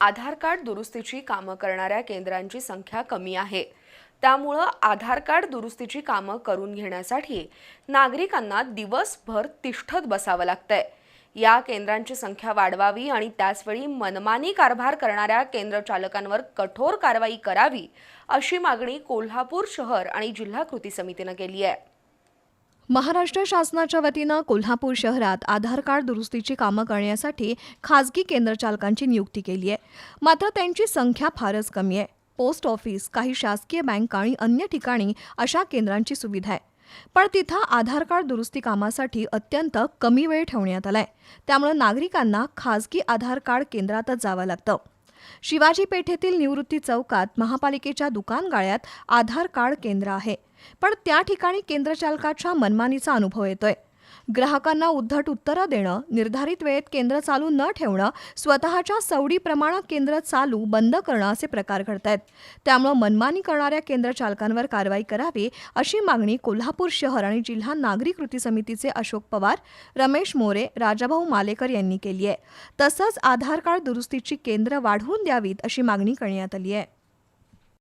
आधार card दुरुस्तीची कामं करणाऱ्या केंद्रांची संख्या कमी आहे. त्यामुळं आधार कार्ड दुरुस्तीची कामं करून घेण्यासाठी नागरिकांना दिवसभर तिष्ठत बसावं लागतंय. या केंद्रांची संख्या वाढवावी आणि त्याचवेळी मनमानी कारभार करणाऱ्या केंद्र चालकांवर कठोर कारवाई करावी अशी मागणी कोल्हापूर शहर आणि जिल्हा कृती समितीनं केली आहे. महाराष्ट्र शासनाच्या वतीनं कोल्हापूर शहरात आधार कार्ड दुरुस्तीची कामं करण्यासाठी खाजगी केंद्रचालकांची नियुक्ती केली आहे. मात्र त्यांची संख्या फारच कमी आहे. पोस्ट ऑफिस काही शासकीय बँका आणि अन्य ठिकाणी अशा केंद्रांची सुविधा आहे. पण तिथं आधार कार्ड दुरुस्ती कामासाठी अत्यंत कमी वेळ ठेवण्यात आलाय. त्यामुळे नागरिकांना खाजगी आधार कार्ड केंद्रातच जावं लागतं. शिवाजी पेठेतील निवृत्ती चौकात महापालिकेच्या दुकान गाळ्यात आधार कार्ड केंद्र आहे. पण त्या ठिकाणी केंद्रचालकाच्या मनमानीचा अनुभव येतोय. ग्राहकांना उद्धट उत्तरं देणं निर्धारित वेळेत केंद्र चालू न ठेवणं स्वतःच्या सवडीप्रमाणे केंद्र चालू बंद करणं असे प्रकार घडत आहेत त्यामुळे मनमानी करणाऱ्या केंद्र चालकांवर कारवाई करावी अशी मागणी कोल्हापूर शहर आणि जिल्हा नागरिक कृती समितीचे अशोक पवार रमेश मोरे राजाभाऊ मालेकर यांनी केली आहे. तसंच आधार कार्ड दुरुस्तीची केंद्र वाढवून द्यावीत अशी मागणी करण्यात आली आहे.